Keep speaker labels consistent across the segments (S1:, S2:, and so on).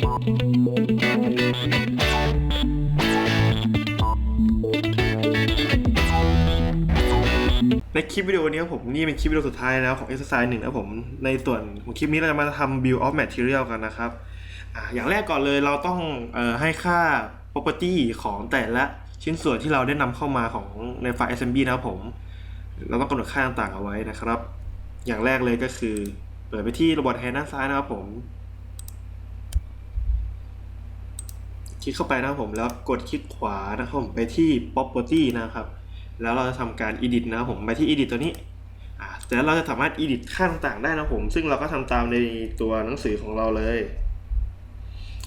S1: ในคลิปวิดีโอนี้ผมนี่เป็นคลิปวิดีโอสุดท้ายแล้วของ exercise หนึ่งนะผมในส่วนของคลิปนี้เราจะมาทำ build of material กันนะครับออย่างแรกก่อนเลยเราต้องออให้ค่า property ของแต่ละชิ้นส่วนที่เราได้นำเข้ามาของในไฟล์ assembly นะครับผม เราต้องกำหนดค่าต่างๆเอาไว้นะครับ อย่างแรกเลยก็คือ เปิดไปที่ระบบแฮนด์ด้านซ้ายนะครับผม คลิกเข้าไปนะครับผมแล้วกดคลิกขวานะครับผมไปที่ property นะครับ แล้วเราจะทำการ edit นะครับผมไปที่ edit ตัวนี้อ่าแต่เราจะสามารถ edit ค่าต่างๆได้นะครับผม ซึ่งเราก็ทำตามในตัวหนังสือของเราเลย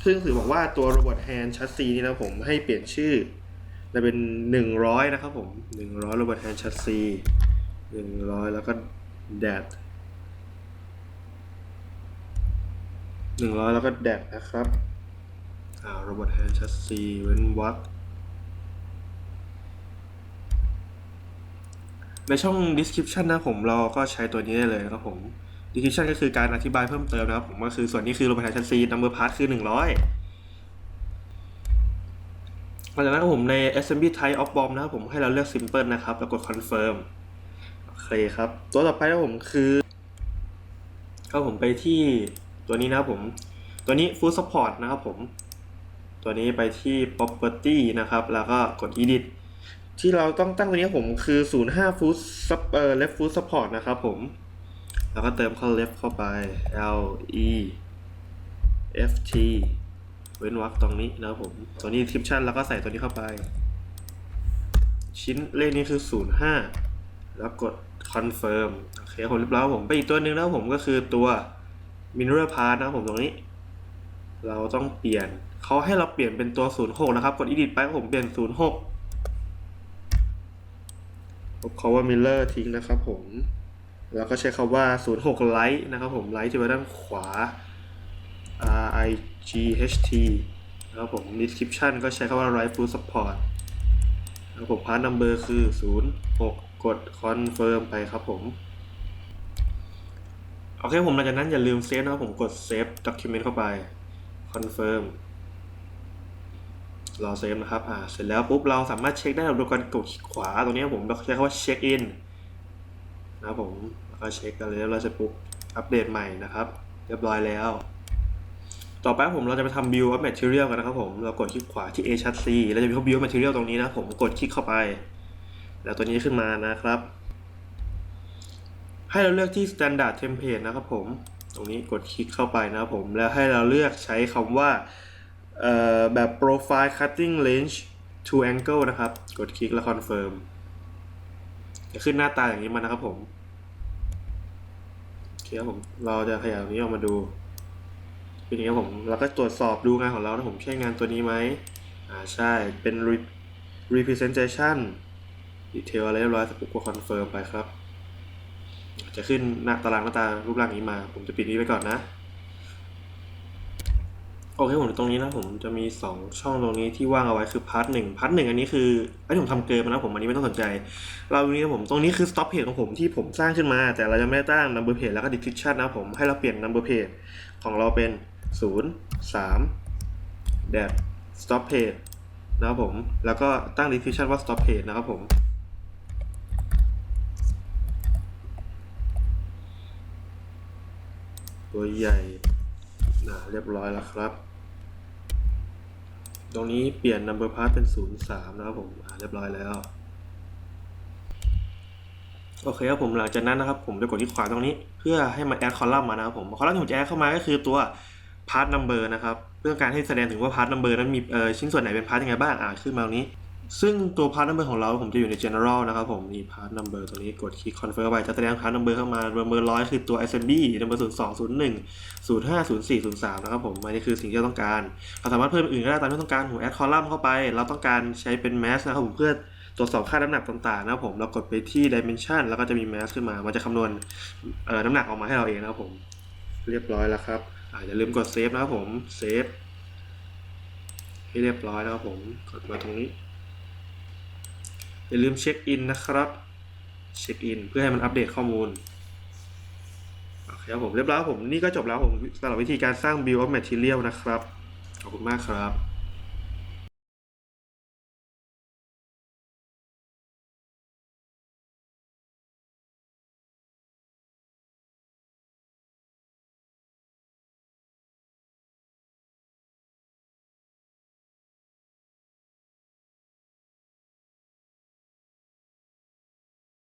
S1: ซึ่งหนังสือบอกว่าตัว robot hand chassis นี่นะผมให้เปลี่ยนชื่อจะเป็น 100 นะครับผม 100 robot hand chassis 100 แล้วก็ dat 100 แล้วก็ dat นะครับ อ่า robot hand chassis เว้นวรรคในช่อง description นะผมเราก็ใช้ตัวนี้ได้เลยนะครับผม description ก็คือการอธิบายเพิ่มเติมนะครับผมก็คือส่วนนี้คือ robotic chassis number part คือ 100หลังจากนั้นผมใน assembly type of bomb นะครับผมให้เราเลือก simple นะครับ แล้วกด confirm โอเคครับ ตัวต่อไปนะผมคือก็ผมไปที่ตัวนี้นะครับผม ตัวนี้ full support นะครับผม ตัวนี้ไปที่ property นะครับ แล้วก็กด edit ที่เราต้องตั้งตัวนี้ผมคือ 05 foot sub เอ่อ left foot support นะครับผม แล้วก็เติมเข้า left เข้าไป L E F T เว้นวรรคตรงนี้นะครับผม ตัวนี้ description แล้วก็ใส่ตัวนี้เข้าไป ชิ้นเลขนี้คือ 05 แล้วกด confirm โอเคผมเรียบร้อยผมไปอีกตัวหนึ่งนะครับผมก็คือตัว mineral part นะครับผมตรงนี้ เราต้องเปลี่ยนเขาให้เราเปลี่ยนเป็นตัว 06 นะครับ กด edit ไปครับผมเปลี่ยน 06ลบ cover mirror ทิ้งนะครับผม แล้วก็ใช้คำว่า 06 light นะครับผม light ที่ไว้ด้านขวา R I G H T นะครับผม description ก็ใช้คำว่า right full support นะครับผม part number คือ 06 กด confirm ไปครับผมโอเคผมหลังจากนั้นอย่าลืมเซฟนะครับผมกด save document เข้าไป confirm รอเซฟนะครับ อ่า เสร็จแล้วปุ๊บเราสามารถเช็คได้โดยการกดขวาตรงนี้ผมเราใช้คำว่าเช็คอินนะผมแล้วก็เช็คกันเลยแล้วเราจะปุ๊บอัปเดตใหม่นะครับ เรียบร้อยแล้ว ต่อไปผมเราจะไปทำ build of material กันนะครับผม เรากดคลิกขวาที่ A chassis แล้วจะมี build material ตรงนี้นะผมกดคลิกเข้าไป แล้วตัวนี้ขึ้นมานะครับ ให้เราเลือกที่ standard template นะครับผม ตรงนี้กดคลิกเข้าไปนะครับผม แล้วให้เราเลือกใช้คำว่าแบบ profile cutting range to angle นะครับ กดคลิกแล้ว confirm จะขึ้นหน้าตาอย่างนี้มานะครับผมโอเคครับผมเราจะขยับตรงนี้ออกมาดูเป็นอย่างนี้ครับผมเราก็ตรวจสอบดูงานของเรานะผมใช้งานตัวนี้ไหมอ่าใช่เป็น re- representation detail อะไรเรียบร้อยสักปุ๊บก็ confirm ไปครับ จะขึ้นหน้าตารางหน้าตารูปร่างนี้มา ผมจะปิดนี้ไปก่อนนะโอเคผมตรงนี้นะผมจะมี 2 ช่องตรงนี้ที่ว่างเอาไว้คือพาร์ทหนึ่งพาร์ทหนึ่งอันนี้คือไอ้ผมทำเกินมานะผมอันนี้ไม่ต้องสนใจ เราตรงนี้นะผมตรงนี้คือ stop page ของผมที่ผมสร้างขึ้นมา แต่เรายังไม่ได้ตั้ง number page แล้วก็ description นะผมให้เราเปลี่ยน number page ของเราเป็น 0 3 dash stop page นะครับผมแล้วก็ตั้ง description ว่า stop page นะครับผม ตัวใหญ่นะเรียบร้อยแล้วครับ ตรงนี้เปลี่ยน number part เป็น 03 นะครับผมเรียบร้อยแล้ว โอเคครับผมหลังจากนั้นนะครับ ผมจะกดที่ขวาตรงนี้ เพื่อให้มัน add column มานะครับผมคอลัมน์ที่ผมจะ add เข้ามาก็คือตัว part number นะครับเพื่อการให้แสดงถึงว่า part number นั้นมีเอ่อชิ้นส่วนไหนเป็น part ยังไงบ้างอ่าขึ้นมาตรงนี้ ซึ่งตัว part number ของเราผมจะอยู่ใน general นะครับผมนี่ part number ตรงนี้กดคลิก confirm ไปจะแสดง part number เข้ามา number ร้อยคือตัว SMB number 02 01 05 04 03นะครับผมอันนี้คือสิ่งที่เราต้องการ เราสามารถเพิ่มอื่นก็ได้ตามที่ต้องการผม add column เข้าไป เราต้องการใช้เป็น mass นะครับผมเพื่อตรวจสอบค่าน้ำหนักต่างๆนะครับผมเรากดไปที่ dimension แล้วก็จะมี mass ขึ้นมา มันจะคำนวณเอ่อน้ำหนักออกมาให้เราเองนะครับผม เรียบร้อยแล้วครับอ่าอย่าลืมกด save นะครับผม save ให้เรียบร้อยนะครับผม กดมาตรงนี้ อย่าลืมเช็คอินนะครับ เช็คอินเพื่อให้มันอัปเดตข้อมูลโอเคครับผมเรียบร้อยผมนี่ก็จบแล้วผมสำหรับวิธีการสร้าง build of material นะครับ ขอบคุณมากครับ